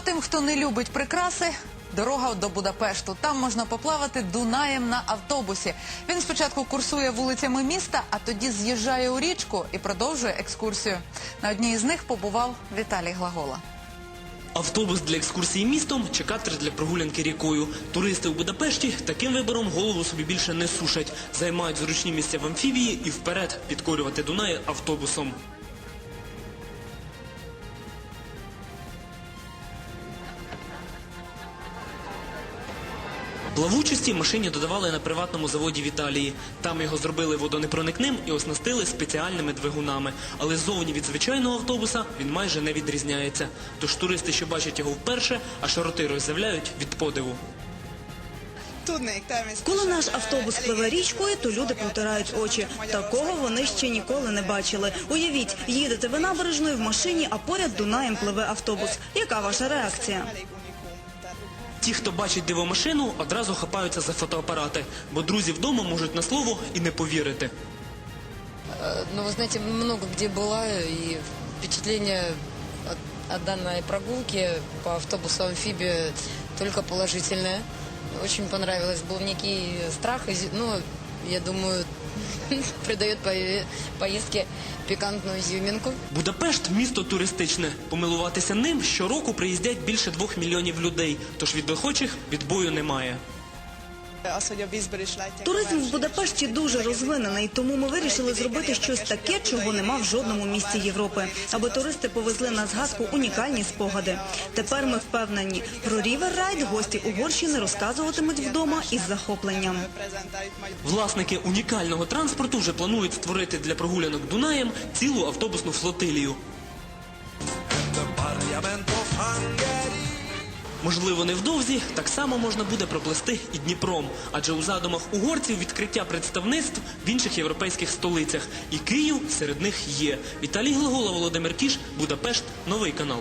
тим, хто не любить прикраси. Дорога до Будапешту. Там можна поплавати Дунаєм на автобусі. Він спочатку курсує вулицями міста, а тоді з'їжджає у річку і продовжує екскурсію. На одній із них побував Віталій Глагола. Автобус для екскурсії містом чи катер для прогулянки рікою. Туристи у Будапешті таким вибором голову собі більше не сушать. Займають зручні місця в амфібії і вперед підкорювати Дунай автобусом. Плавучості машині додавали на приватному заводі в Італії. Там його зробили водонепроникним і оснастили спеціальними двигунами. Але зовні від звичайного автобуса він майже не відрізняється. Тож туристи, що бачать його вперше, аж роти роззявляють від подиву. Коли наш автобус пливе річкою, то люди протирають очі. Такого вони ще ніколи не бачили. Уявіть, їдете ви набережною в машині, а поряд Дунаєм пливе автобус. Яка ваша реакція? Ті, хто бачить дивомашину, одразу хапаються за фотоапарати, бо друзі вдома можуть на слово і не повірити. Ну, вы знаете, много где была, и впечатление от, от данной прогулки по автобусу амфибия только положительное. Очень понравилось. Был некий страх, и зи- ну, я думаю, придает поїздки пікантну зюмінку. Будапешт місто туристичне. Помилуватися ним щороку приїздять більше двох мільйонів людей. Тож від охочих відбою немає. Туризм в Будапешті дуже розвинений, тому ми вирішили зробити щось таке, чого нема в жодному місті Європи, аби туристи повезли на згадку унікальні спогади. Тепер ми впевнені, про Рівер Райд гості Угорщини розказуватимуть вдома із захопленням. Власники унікального транспорту вже планують створити для прогулянок Дунаєм цілу автобусну флотилію. Можливо, невдовзі так само можна буде проплести і Дніпром, адже у задумах угорців відкриття представництв в інших європейських столицях. І Київ серед них є. Віталій Глагола, Володимир Кіш, Будапешт, новий канал.